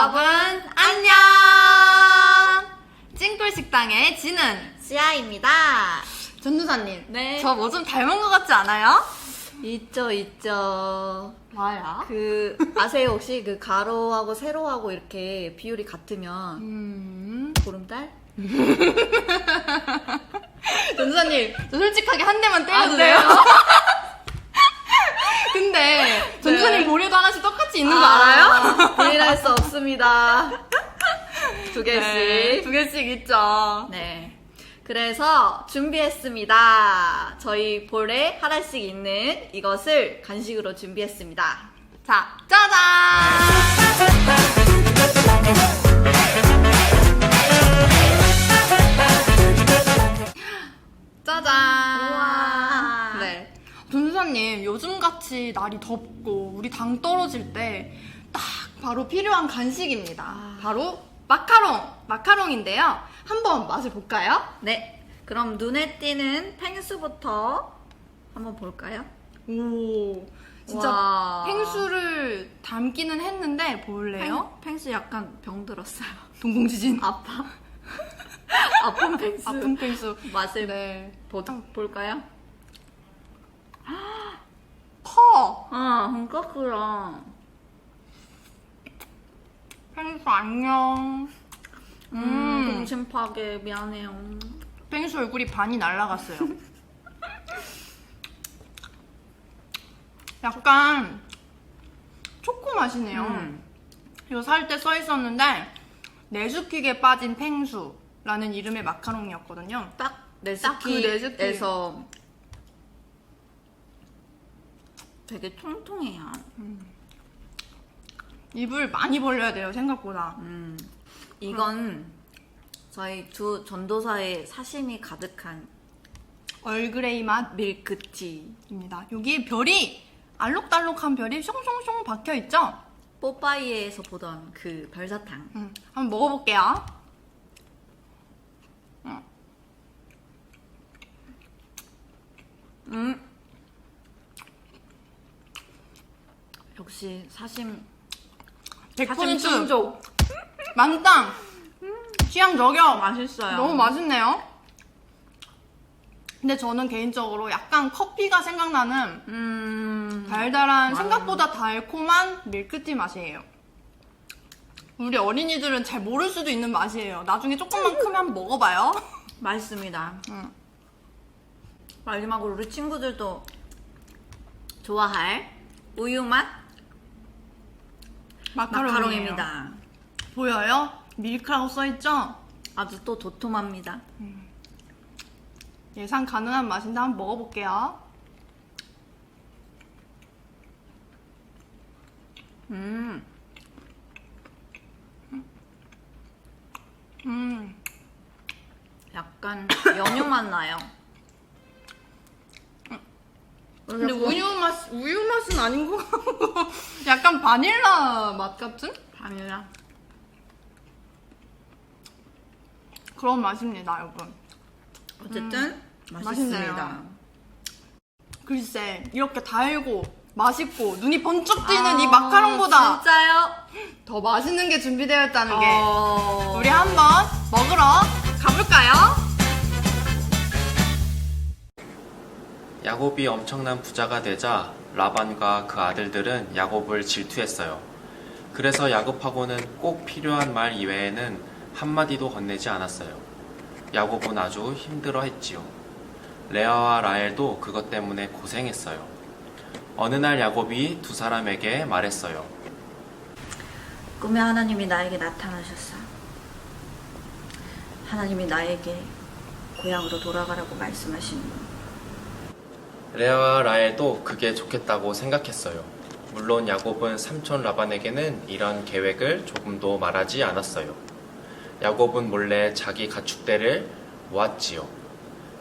여러분 안녕. 찡꿀 식당의 지는 시아입니다. 전도사님. 네. 저 뭐 좀 닮은 것 같지 않아요? 있죠, 있죠. 뭐야? 그 아세요 혹시 그 가로하고 세로하고 이렇게 비율이 같으면 음. 보름달? 전도사님, 저 솔직하게 한 대만 때려도 아, 돼요? 근데 네. 머리도 하나씩 똑같이 있는 거 알아요? 부인할 수 없습니다. 두 개씩. 네, 두 개씩 있죠. 네. 그래서 준비했습니다. 저희 볼에 하나씩 있는 이것을 간식으로 준비했습니다. 자! 짜잔! 전도사님, 요즘같이 날이 덥고 우리 당 떨어질 때 딱 바로 필요한 간식입니다. 아. 바로 마카롱! 마카롱인데요. 한번 맛을 볼까요? 네. 그럼 눈에 띄는 펭수부터 한번 볼까요? 오, 진짜 와. 펭수를 담기는 했는데 볼래요? 펭, 수 약간 병들었어요. 동공지진. 아파. 아픈 펭수. 아픈 펭수. 맛을 네. 보, 볼까요? 커! 아, 한꺼풀어. 펭수 안녕. 음, 음. 동심 파괴 미안해요. 펭수 얼굴이 반이 날라갔어요. 약간 초코 맛이네요. 음. 이거 살 때 써 있었는데 네스킥에 빠진 펭수라는 이름의 마카롱이었거든요. 딱. 네스킥에서 되게 통통해요. 입을 많이 벌려야 돼요, 생각보다. 음, 이건 저희 두 전도사의 사심이 가득한 얼그레이 맛 밀크티. 입니다. 여기 별이 알록달록한 별이 숑숑숑 박혀 있죠? 뽀빠이에서 보던 그 별사탕. 음, 한번 먹어볼게요. 음. 역시 사심 100% 사심 충족. 만땅. 취향 저격. 맛있어요. 너무 맛있네요. 근데 저는 개인적으로 약간 커피가 생각나는 음. 달달한 맞아. 생각보다 달콤한 밀크티 맛이에요. 우리 어린이들은 잘 모를 수도 있는 맛이에요. 나중에 조금만 크면 먹어봐요. 맛있습니다. 음. 마지막으로 우리 친구들도 좋아할 우유 맛 마카롱이에요. 마카롱입니다. 보여요? 밀크라고 써있죠? 아주 또 도톰합니다. 예상 가능한 맛인데 한번 먹어볼게요. 음. 음, 약간 연유 맛 나요. 근데 우유 맛, 우유 맛은 아닌 것 같고 약간 바닐라 맛 같은? 바닐라. 그런 맛입니다, 여러분. 어쨌든 맛있네요. 맛있습니다. 글쎄, 이렇게 달고 맛있고 눈이 번쩍 뜨이는 아, 이 마카롱보다 진짜요? 더 맛있는 게 준비되어 있다는 게 어... 우리 한번 먹으러 가볼까요? 야곱이 엄청난 부자가 되자 라반과 그 아들들은 야곱을 질투했어요. 그래서 야곱하고는 꼭 필요한 말 이외에는 한마디도 건네지 않았어요. 야곱은 아주 힘들어 했지요. 레아와 라헬도 그것 때문에 고생했어요. 어느 날 야곱이 두 사람에게 말했어요. 꿈에 하나님이 나에게 나타나셨어. 하나님이 나에게 고향으로 돌아가라고 말씀하시는 분. 레아와 라헬도 그게 좋겠다고 생각했어요. 물론 야곱은 삼촌 라반에게는 이런 계획을 조금도 말하지 않았어요. 야곱은 몰래 자기 가축대를 모았지요.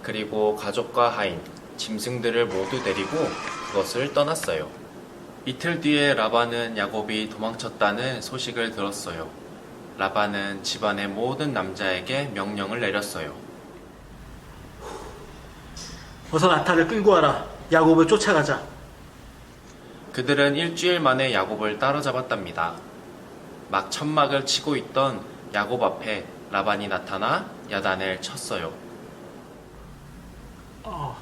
그리고 가족과 하인, 짐승들을 모두 데리고 그것을 떠났어요. 이틀 뒤에 라반은 야곱이 도망쳤다는 소식을 들었어요. 라반은 집안의 모든 남자에게 명령을 내렸어요. 어서 나타를 끌고 와라. 야곱을 쫓아가자. 그들은 일주일 만에 야곱을 따라잡았답니다. 막 천막을 치고 있던 야곱 앞에 라반이 나타나 야단을 쳤어요. 어.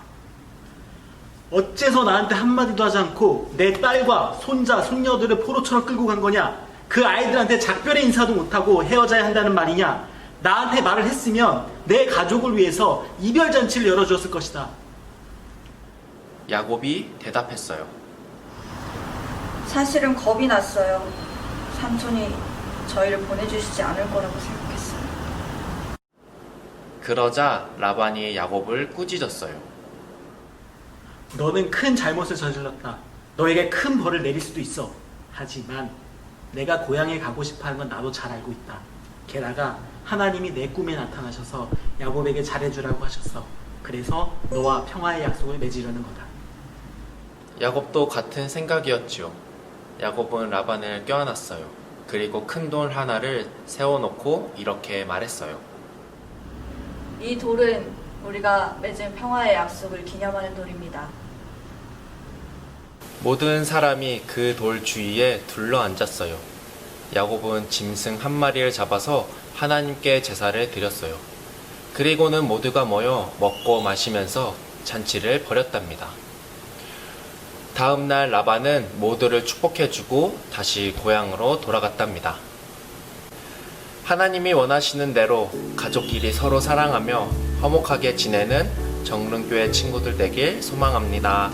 어째서 나한테 한마디도 하지 않고 내 딸과 손자, 손녀들을 포로처럼 끌고 간 거냐? 그 아이들한테 작별의 인사도 못하고 헤어져야 한다는 말이냐? 나한테 말을 했으면 내 가족을 위해서 이별 잔치를 열어주었을 것이다. 야곱이 대답했어요. 사실은 겁이 났어요. 삼촌이 저희를 보내주시지 않을 거라고 생각했어요. 그러자 라반이 야곱을 꾸짖었어요. 너는 큰 잘못을 저질렀다. 너에게 큰 벌을 내릴 수도 있어. 하지만 내가 고향에 가고 싶어 하는 건 나도 잘 알고 있다. 게다가 하나님이 내 꿈에 나타나셔서 야곱에게 잘해주라고 하셨어. 그래서 너와 평화의 약속을 맺으려는 거다. 야곱도 같은 생각이었지요. 야곱은 라반을 껴안았어요. 그리고 큰 돌 하나를 세워놓고 이렇게 말했어요. 이 돌은 우리가 맺은 평화의 약속을 기념하는 돌입니다. 모든 사람이 그 돌 주위에 둘러 앉았어요. 야곱은 짐승 한 마리를 잡아서 하나님께 제사를 드렸어요. 그리고는 모두가 모여 먹고 마시면서 잔치를 벌였답니다. 다음 날 라반은 모두를 축복해주고 다시 고향으로 돌아갔답니다. 하나님이 원하시는 대로 가족끼리 서로 사랑하며 화목하게 지내는 정릉교회 친구들 되길 소망합니다.